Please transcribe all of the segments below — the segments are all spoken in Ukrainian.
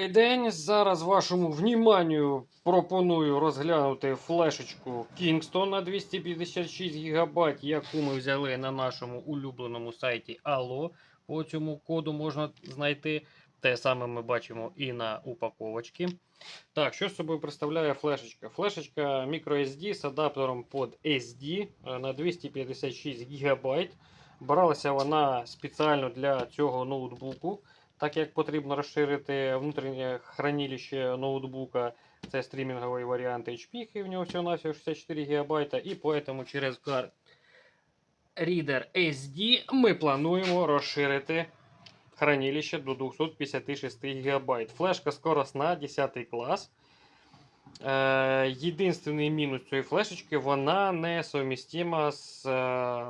Добрий день. Зараз вашому вніманню пропоную розглянути флешечку Kingston на 256 ГБ, яку ми взяли на нашому улюбленому сайті Allo. По цьому коду можна знайти. Те саме ми бачимо і на упаковочці. Так, що з собою представляє флешечка? Флешечка microSD з адаптером під SD е, на 256 ГБ. Бралася вона спеціально для цього ноутбуку. Так як потрібно розширити внутрішнє хранилище ноутбука, це стрімінговий варіант HP, в нього всього на 64 ГБ, і поэтому через карт Reader SD ми плануємо розширити хранилище до 256 ГБ. Флешка скоростна, 10 клас. Е, єдинственний мінус цієї флешечки, вона не совмістима з е,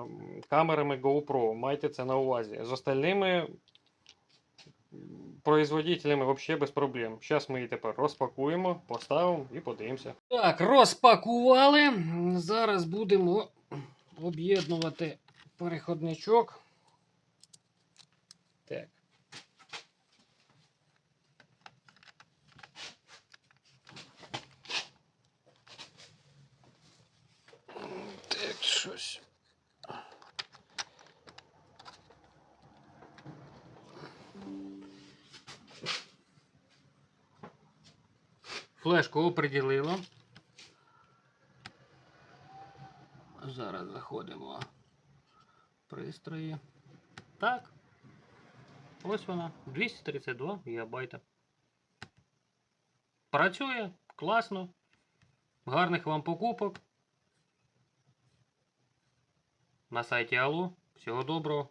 камерами GoPro. Майте це на увазі. З остальними производителями взагалі без проблем. Зараз ми її тепер розпакуємо, поставимо і подивимося. Так, розпакували. Зараз будемо об'єднувати переходничок. Так. Так, щось. Флешку оприділило. Зараз заходимо в пристрої. Так. Ось вона. 232 ГБ. Працює класно. Гарних вам покупок. На сайті Алло. Всього доброго.